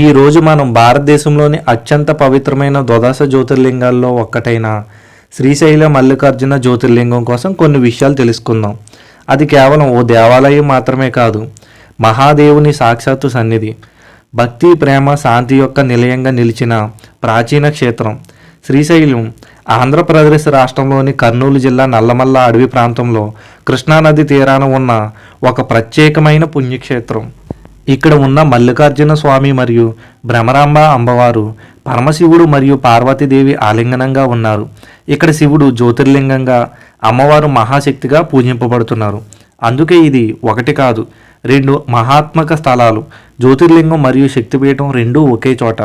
ఈ రోజు మనం భారతదేశంలోని అత్యంత పవిత్రమైన ద్వాదశ జ్యోతిర్లింగాల్లో ఒక్కటైన శ్రీశైల మల్లికార్జున జ్యోతిర్లింగం కోసం కొన్ని విషయాలు తెలుసుకుందాం. అది కేవలం ఓ దేవాలయం మాత్రమే కాదు మహాదేవుని సాక్షాత్తు సన్నిధి. భక్తి ప్రేమ శాంతి యొక్క నిలయంగా నిలిచిన ప్రాచీన క్షేత్రం. శ్రీశైలం ఆంధ్రప్రదేశ్ రాష్ట్రంలోని కర్నూలు జిల్లా నల్లమల్ల అడవి ప్రాంతంలో కృష్ణానది తీరాన ఉన్న ఒక ప్రత్యేకమైన పుణ్యక్షేత్రం. ఇక్కడ ఉన్న మల్లికార్జున స్వామి మరియు భ్రమరాంబ అమ్మవారు పరమశివుడు మరియు పార్వతీదేవి ఆలింగనంగా ఉన్నారు. ఇక్కడ శివుడు జ్యోతిర్లింగంగా అమ్మవారు మహాశక్తిగా పూజింపబడుతున్నారు. అందుకే ఇది ఒకటి కాదు రెండు మహాత్మక స్థలాలు. జ్యోతిర్లింగం మరియు శక్తిపీఠం రెండూ ఒకే చోట.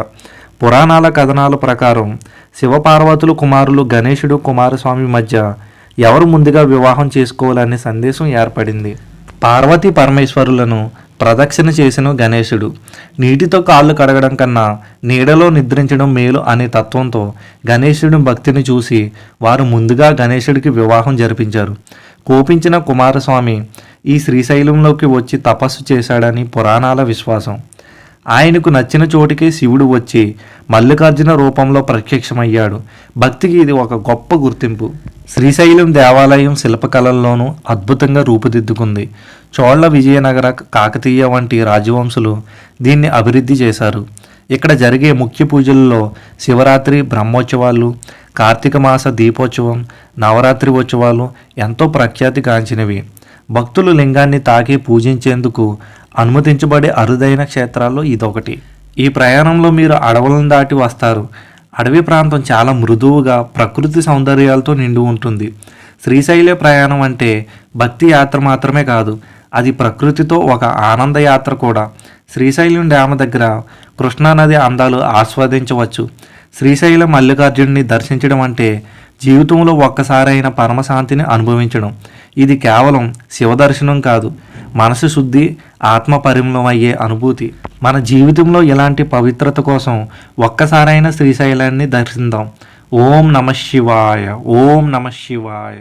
పురాణాల కథనాల ప్రకారం శివపార్వతులు కుమారులు గణేశుడు కుమారస్వామి మధ్య ఎవరు ముందుగా వివాహం చేసుకోవాలనే సందేశం ఏర్పడింది. పార్వతీ పరమేశ్వరులను ప్రదక్షిణ చేసిన గణేశుడు. నీటితో కాళ్ళు కడగడం కన్నా నీడలో నిద్రించడం మేలు అనే తత్వంతో గణేశుడి భక్తిని చూసి వారు ముందుగా గణేశుడికి వివాహం జరిపించారు. కోపించిన కుమారస్వామి ఈ శ్రీశైలంలోకి వచ్చి తపస్సు చేశాడని పురాణాల విశ్వాసం. ఆయనకు నచ్చిన చోటికే శివుడు వచ్చి మల్లికార్జున రూపంలో ప్రత్యక్షమయ్యాడు. భక్తికి ఇది ఒక గొప్ప గుర్తింపు. శ్రీశైలం దేవాలయం శిల్పకళల్లోనూ అద్భుతంగా రూపుదిద్దుకుంది. చోళ్ళ విజయనగర కాకతీయ వంటి రాజవంశులు దీన్ని అభివృద్ధి చేశారు. ఇక్కడ జరిగే ముఖ్య పూజల్లో శివరాత్రి బ్రహ్మోత్సవాలు కార్తీక మాస దీపోత్సవం నవరాత్రి ఉత్సవాలు ఎంతో ప్రఖ్యాతిగాంచినవి భక్తులు లింగాన్ని తాకి పూజించేందుకు అనుమతించబడే అరుదైన క్షేత్రాల్లో ఇదొకటి. ఈ ప్రయాణంలో మీరు అడవులను దాటి వస్తారు. అడవి ప్రాంతం చాలా మృదువుగా ప్రకృతి సౌందర్యాలతో నిండి ఉంటుంది. శ్రీశైల ప్రయాణం అంటే భక్తి యాత్ర మాత్రమే కాదు అది ప్రకృతితో ఒక ఆనందయాత్ర కూడా. శ్రీశైలం డ్యామ్ దగ్గర కృష్ణానది అందాలు ఆస్వాదించవచ్చు. శ్రీశైలం మల్లికార్జునుని దర్శించడం అంటే జీవితంలో ఒక్కసారైన పరమశాంతిని అనుభవించడం. ఇది కేవలం శివదర్శనం కాదు మనసు శుద్ధి ఆత్మ పరిమళం అయ్యే అనుభూతి. మన జీవితంలో ఇలాంటి పవిత్రత కోసం ఒక్కసారైన శ్రీశైలాన్ని దర్శిద్దాం ఓం నమ శివాయ ఓం నమ శివాయ.